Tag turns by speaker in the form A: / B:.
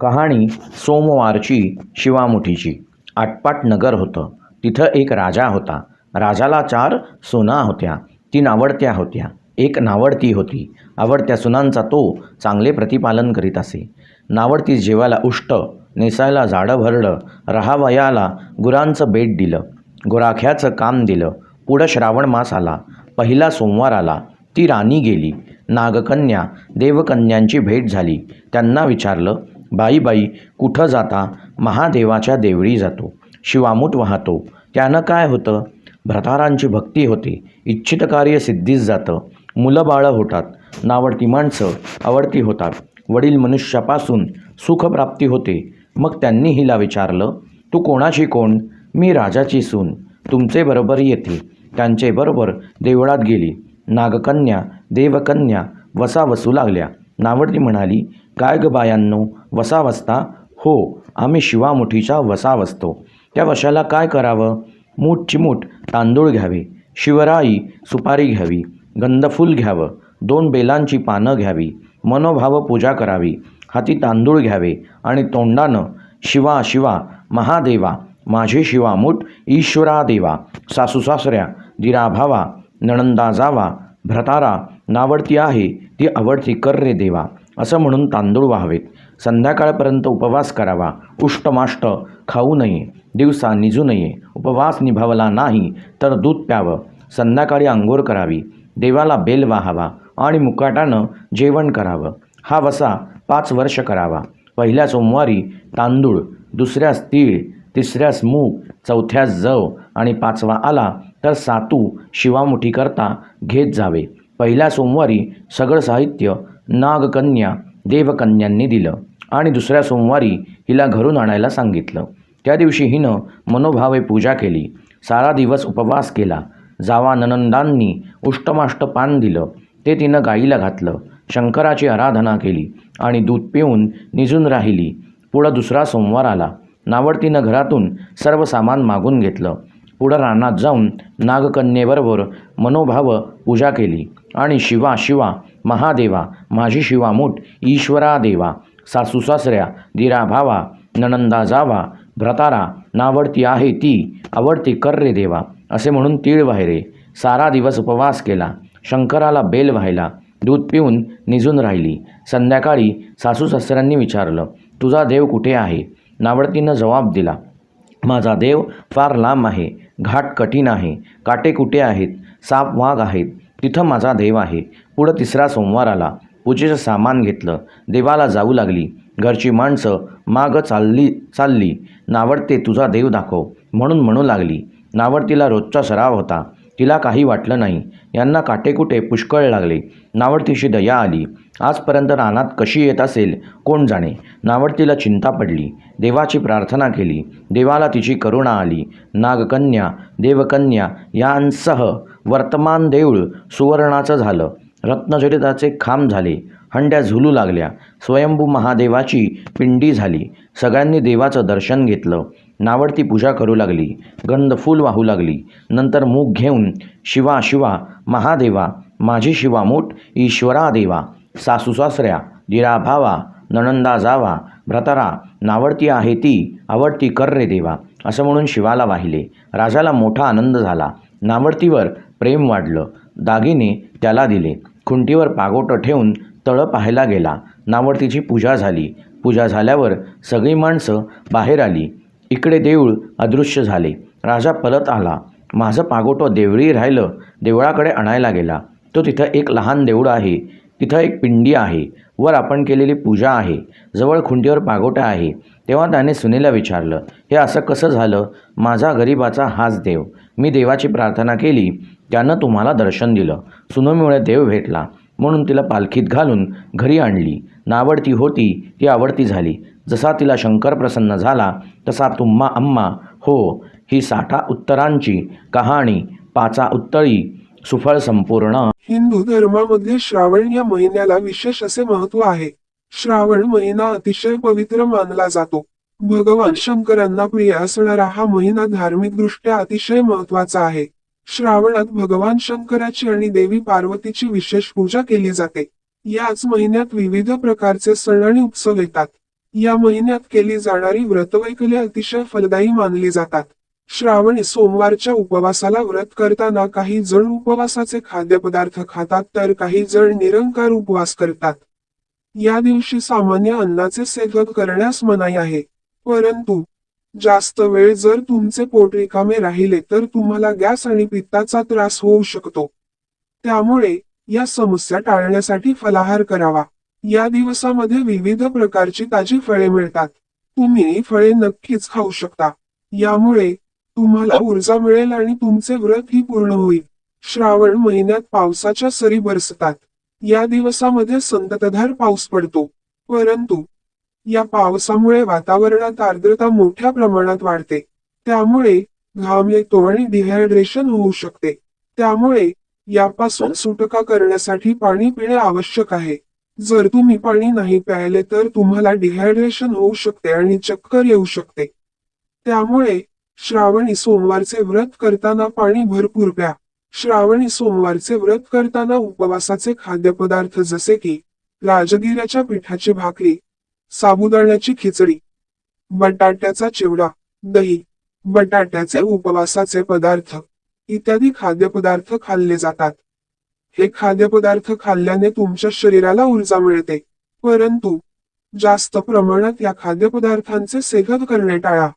A: कहाणी सोमवारची शिवामुठीची. आटपाट नगर होतं. तिथं एक राजा होता. राजाला चार सुना होत्या. तीन आवडत्या होत्या. एक नावडती होती. आवडत्या सुनांचा तो चांगले प्रतिपालन करीत असे. नावडती जेवायला उष्ट नेसायला जाडं भरडं रहावयाला गुरांचं बेट दिलं. गुराख्याचं काम दिलं. पुढं श्रावण मास आला. पहिला सोमवार आला. ती राणी गेली. नागकन्या देवकन्यांची भेट झाली. त्यांना विचारलं बाई बाई कुठं जाता? महादेवाच्या देवळी जातो. शिवामूठ वाहतो. त्यानं काय होतं? भ्रतारांची भक्ती होते. इच्छित कार्य सिद्धीस जातं. मुलं बाळं होतात. नावडती माणसं आवडती होतात. वडील मनुष्यापासून सुखप्राप्ती होते. मग त्यांनी हिला विचारलं तू कोणाशी कोण? मी राजाची सून. तुमचे बरोबर येते. त्यांचे बरोबर देवळात गेली. नागकन्या देवकन्या वसा वसू लागल्या. नावडती म्हणाली काय ग बायांनो वसा वसता हो आम्ही शिवामुठीच्या वसा वसतो त्या वशाला काय करावं? मूठ चिमूट तांदूळ घ्यावे शिवराई सुपारी घ्यावी गंधफूल घ्यावं दोन बेलांची पानं घ्यावी मनोभाव पूजा करावी हाती तांदूळ घ्यावे आणि तोंडानं शिवा शिवा महादेवा माझे शिवामूठ ईश्वरा देवा सासू सासऱ्या दिराभावा नणंदा जावा भ्रतारा नावडती आहे ती आवडती कर रे देवा. असं म्हणून तांदूळ व्हावेत. संध्याकाळपर्यंत उपवास करावा. उष्टमाष्ट खाऊ नये. दिवसा निजू नये. उपवास निभावला नाही तर दूध प्यावं. संध्याकाळी आंघोळ करावी. देवाला बेल वाहावा आणि मुकाटानं जेवण करावं. हा वसा पाच वर्ष करावा. पहिल्या सोमवारी तांदूळ दुसऱ्यास तीळ तिसऱ्यास मूग चौथ्यास जव आणि पाचवा आला तर सातू शिवामुठीकरता घेत जावे. पहिल्या सोमवारी सगळं साहित्य नागकन्या देवकन्यांनी दिलं आणि दुसऱ्या सोमवारी हिला घरून आणायला सांगितलं. त्या दिवशी हिनं मनोभावे पूजा केली सारा दिवस उपवास केला जावा ननंदांनी उष्टमाष्ट पान दिलं ते तिनं गाईला घातलं शंकराची आराधना केली आणि दूध पिऊन निजून राहिली. पुढं दुसरा सोमवार आला. नावडतीनं घरातून सर्व सामान मागून घेतलं. पुढं रानात जाऊन नागकन्येबरोबर मनोभाव पूजा केली. आणि शिवा शिवा महादेवा माझी शिवामूठ ईश्वरा देवा सासू सासऱ्या दिरा भावा ननंदा जावा भ्रतारा नावडती आहे ती आवडती कर रे देवा असे म्हणून तीळ वाहिरे सारा दिवस उपवास केला शंकराला बेल व्हायला दूध पिऊन निजून राहिली. संध्याकाळी सासू सासऱ्यांनी विचारलं तुझा देव कुठे आहे? नावडतीनं जबाब दिला माझा देव फार लांब आहे घाट कठीण आहे काटे कुठे आहेत साप वाघ आहेत तिथं माझा देव आहे. पुढं तिसरा सोमवार आला. पूजेचं सामान घेतलं. देवाला जाऊ लागली. घरची माणसं मागं चालली चालली. नावडते तुझा देव दाखव. म्हणून म्हणू लागली. नावडतीला रोजचा सराव होता. तिला काही वाटलं नाही. यांना काटेकुटे पुष्कळ लागले. नावडतीशी दया आली. आजपर्यंत रानात कशी येत असेल कोण जाणे? नावडतीला चिंता पडली. देवाची प्रार्थना केली. देवाला तिची करुणा आली. नागकन्या देवकन्या यांसह वर्तमान देऊळ सुवर्णाचं झालं. रत्नजडिताचे खांब झाले. हंड्या झुलू लागल्या. स्वयंभू महादेवाची पिंडी झाली. सगळ्यांनी देवाचं दर्शन घेतलं. नावडती पूजा करू लागली. गंधफूल वाहू लागली. नंतर मूग घेऊन शिवा शिवा महादेवा माझी शिवामूठ ईश्वरा देवा सासू सासऱ्या दिरा भावा नणंदा जावा भ्रतारा नावडती आहे ती आवडती कर रे देवा असं म्हणून शिवाला वाहिले. राजाला मोठा आनंद झाला. नावडतीवर प्रेम वाढलं. दागिने त्याला दिले. खुंटीवर पागोटं ठेवून तळं पाहायला गेला. नावडतीची पूजा झाली. पूजा झाल्यावर सगळी माणसं बाहेर आली. इकडे देऊळ अदृश्य झाले. राजा परत आला. माझं पागोटं देवळी राहिलं. देवळाकडे आणायला गेला. तो तिथं एक लहान देऊळ आहे. तिथं एक पिंडी आहे. वर आपण केलेली पूजा आहे. जवळ खुंटीवर पागोटा आहे. तेव्हा त्याने सुनेला विचारलं हे असं कसं झालं? माझा गरिबाचा हाच देव. मी देवाची प्रार्थना केली त्यानं तुम्हाला दर्शन दिलं. सुनमीमुळे देव भेटला. म्हणून तिला पालखीत घालून घरी आणली. नावडती होती ती आवडती झाली. जसा तिला शंकर प्रसन्न झाला तसा तुम्हा अम्मा हो ही साठा उत्तरांची कहाणी पाचा उत्तळी सुफळ संपूर्ण.
B: हिंदू धर्मामध्ये श्रावण या महिन्याला विशेष असे महत्त्व आहे. श्रावण महिना अतिशय पवित्र मानला जातो. भगवान शंकरांना प्रिय असणारा हा महिना धार्मिक दृष्ट्या अतिशय महत्त्वाचा आहे. श्रावणात भगवान शंकराची आणि देवी पार्वतीची विशेष पूजा केली जाते. याच महिन्यात विविध प्रकारचे सण आणि उत्सव येतात. या महिन्यात केली जाणारी व्रतवैकल्य अतिशय फलदायी मानली जातात. श्रावणी सोमवारच्या उपवासाला व्रत करताना काही जण उपवासाचे खाद्यपदार्थ खातात तर काही जण निरंकार उपवास करतात. या दिवशी सामान्य अन्नाचे सेवन करण्यास मनाई आहे. परंतु जास्त वेळ जर तुमचे पोट रिकामे राहिले तर तुम्हाला गॅस आणि पित्ताचा त्रास होऊ शकतो. त्यामुळे या समस्या टाळण्यासाठी फलाहार करावा. या दिवसामध्ये विविध प्रकारची ताजी फळे मिळतात. तुम्ही ही फळे नक्कीच खाऊ शकता. यामुळे तुम्हाला ऊर्जा मिळेल आणि तुमचे व्रत ही पूर्ण होईल. श्रावण महिन्यात पावसाच्या सरी बरसतात. या दिवसामध्ये संततधार पाऊस पडतो. परंतु या पावसामुळे वातावरणात आर्द्रता मोठ्या प्रमाणात वाढते. त्यामुळे घाम येतो आणि डिहायड्रेशन होऊ शकते. त्यामुळे यापासून सुटका करण्यासाठी पाणी पिणे आवश्यक आहे. जर तुम्ही पाणी नाही प्यायले तर तुम्हाला डिहायड्रेशन होऊ शकते आणि चक्कर येऊ शकते. त्यामुळे श्रावणी सोमवारचे व्रत करताना पाणी भरपूर प्या. श्रावणी सोमवारचे व्रत करताना उपवासाचे खाद्यपदार्थ जसे की राजगिऱ्याच्या पिठाची भाकरी साबुदाण्याची खिचडी बटाट्याचा चिवडा दही बटाट्याचे उपवासाचे पदार्थ इत्यादी खाद्यपदार्थ खाल्ले जातात. हे खाद्यपदार्थ खाल्ल्याने तुमच्या शरीराला ऊर्जा मिळते परंतु जास्त प्रमाणात या खाद्यपदार्थांचे सेवन करणे टाळा.